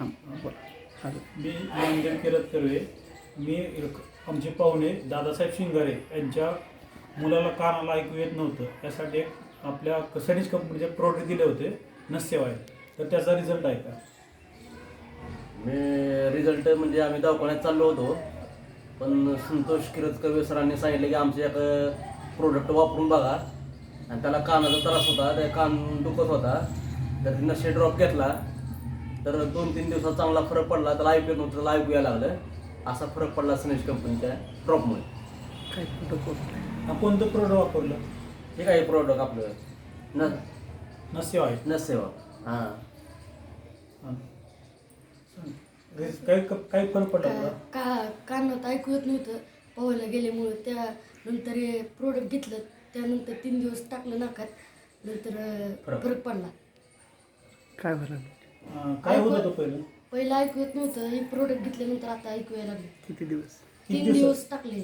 हां बोला. मी मंगल किरत कर्वे मी एक- आमचे पाहुणे दादासाहेब शिंगारे यांच्या मुलाला कानाला ऐकू येत नव्हतं. यासाठी एक आपल्या कसणीज कंपनीचे प्रोडक्ट दिले होते नसेवा आहेत तर त्याचा रिझल्ट आहे का? मी रिझल्ट म्हणजे आम्ही दवाखान्यात चाललो होतो. पण संतोष किरतकर सरांनी सांगितलं की आमचे एक प्रोडक्ट वापरून बघा. आणि त्याला कानाचा त्रास होता ते कान दुखत होता. तर तिनं शे ड्रॉप घेतला. तर दोन तीन दिवसात चांगला फरक पडला त्याला ऐकू येत नव्हतं त्याला ऐकू यायला लागलं. असा फरक पडला सनेज कंपनीच्या ड्रॉपमुळे काय हा कोणतं प्रोडक्ट वापरलं? हे काय प्रोडक्ट आपलं? न नसेवा आहे. नसेवा हां. हां. काही काही फरक पडला का कानात ऐकू येत नव्हतं. पोहायला गेल्यामुळं त्यानंतर हे प्रोडक्ट घेतलं त्यानंतर तीन दिवस टाकलं नाकात नंतर अं, फरक. फरक पडला. काय बरं काय होत होतं पहिलं? पहिलं ऐकू येत नव्हतं. हे प्रोडक्ट घेतल्यानंतर आता ऐकू यायला लागले. किती दिवस? तीन दिवस? टाकले.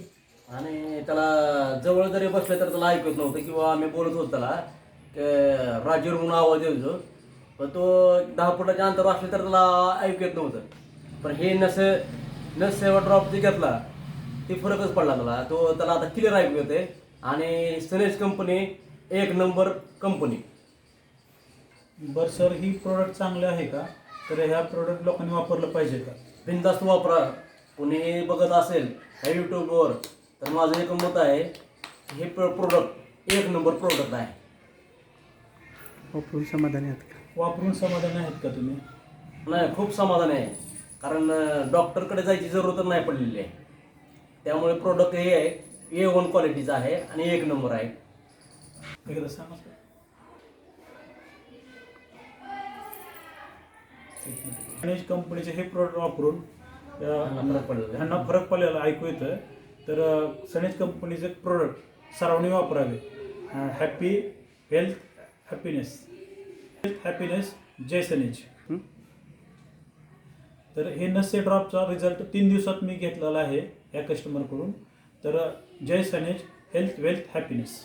आणि त्याला जवळ जरी बसले तर त्याला ऐकत नव्हतं किंवा आम्ही बोलत होतो त्याला की राजीव म्हणून आवाज येतो पण तो दहा फुटाच्या अंतर असले तर त्याला ऐकू येत नव्हतं. पण हे नस नस सेवा ड्रॉप जे घेतला ते फरकच पडला त्याला. तो त्याला आता क्लिअर ऐकू येते आणि सनेज कंपनी एक नंबर कंपनी बरं सर ही प्रोडक्ट चांगले आहे का? तर ह्या प्रोडक्ट लोकांनी वापरलं पाहिजे का? बिंदास्त वापरा. कुणी बघत असेल ह्या यूट्यूबवर तर माझं एक मत आहे हे प्रोडक्ट एक नंबर प्रोडक्ट आहे. वापरून समाधानी आहात का? वापरून समाधानी आहेत का तुम्ही? नाही खूप समाधान आहे. कारण अं, डॉक्टरकडे जायची जरूरत नाही पडलेली आहे. त्यामुळे प्रोडक्ट हे आहे ए वन क्वालिटीचं आहे आणि एक नंबर आहे. एकदा सांगा सर. गणेश कंपनीचे हे प्रोडक्ट वापरून फरक पडलेला. ह्यांना फरक पडलेला ऐकू येतं तर सनेज कंपनीचे प्रोडक्ट सर्वांनी वापरावे. Happy health happiness health happiness जय सनेज? तर हे नसे ड्रॉपचा रिझल्ट तीन दिवसात मी घेतलेला आहे या कस्टमरकडून तर जय सनेज हेल्थ वेल्थ हॅपीनेस